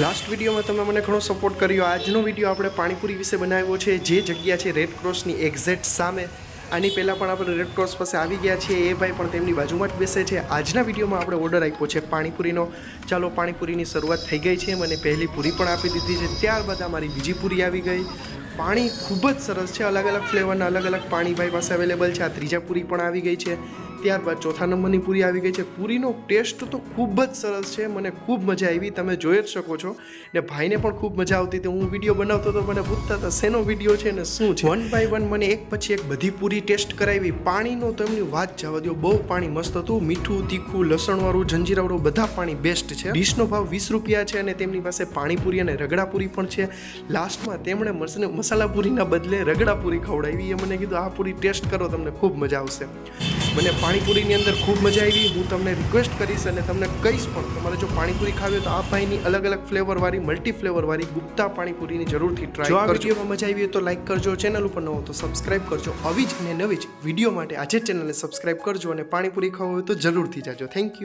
Last વિડીયોમાં તમે મને ઘણો સપોર્ટ કર્યો. આજનો વીડિયો આપણે પાણીપુરી વિશે બનાવ્યો છે. જે જગ્યા છે રેડ ક્રોસની એક્ઝેક્ટ સામે. આની પહેલાં પણ આપણે રેડ ક્રોસ પાસે આવી ગયા છીએ. એ ભાઈ પણ તેમની બાજુમાં જ બેસે છે. આજના વિડીયોમાં આપણે ઓર્ડર આપ્યો છે પાણીપુરીનો. ચાલો પાણીપુરીની શરૂઆત થઈ ગઈ છે. મને પહેલી પૂરી પણ આપી દીધી છે. ત્યારબાદ અમારી બીજી પૂરી આવી ગઈ. પાણી ખૂબ જ સરસ છે. અલગ અલગ ફ્લેવરના અલગ અલગ પાણી ભાઈ પાસે અવેલેબલ છે. આ ત્રીજા પૂરી પણ આવી ગઈ છે. ત્યારબાદ ચોથા નંબરની પૂરી આવી ગઈ છે. પૂરીનો ટેસ્ટ તો ખૂબ જ સરસ છે. મને ખૂબ મજા આવી. તમે જોઈ જ શકો છો. ને ભાઈને પણ ખૂબ મજા આવતી હતી. હું વીડિયો બનાવતો હતો. મને પૂછતા હતા, શેનો વીડિયો છે ને શું છે? વન બાય વન મને એક પછી એક બધી પૂરી ટેસ્ટ કરાવી. પાણીનો તો એમની વાત જવા દો બહુ પાણી મસ્ત હતું. મીઠું, તીખું, લસણવાળું જંજીરાવાળું બધા પાણી બેસ્ટ છે. ડીશનો ભાવ વીસ રૂપિયા છે અને તેમની પાસે પાણીપુરી અને રગડાપુરી પણ છે. લાસ્ટમાં તેમણે મસ- મસાલાપુરીના બદલે રગડાપુરી ખવડાવી. એ મને કીધું, આ પૂરી ટેસ્ટ કરો, તમને ખૂબ મજા આવશે. મને પાણીપુરીની અંદર ખૂબ મજા આવી. હું તમને રિક્વેસ્ટ કરીશ અને તમને કહીશ પણ તમારે જો પાણીપુરી ખાવી હોય તો આ ભાઈની અલગ અલગ ફ્લેવરવાળી મલ્ટી ફ્લેવરવાળી ગુપ્તા પાણીપુરીની જરૂરથી ટ્રાય કરજો. વિડીયોમાં મજા આવી હોય તો લાઇક કરજો ચેનલ ઉપર ન હો તો સબસ્ક્રાઇબ કરજો. આવી જ અને નવી જ વીડિયો માટે આજે ચેનલને સબસ્ક્રાઇબ કરજો અને પાણીપુરી ખાવ હોય તો જરૂરથી જાજો. Thank you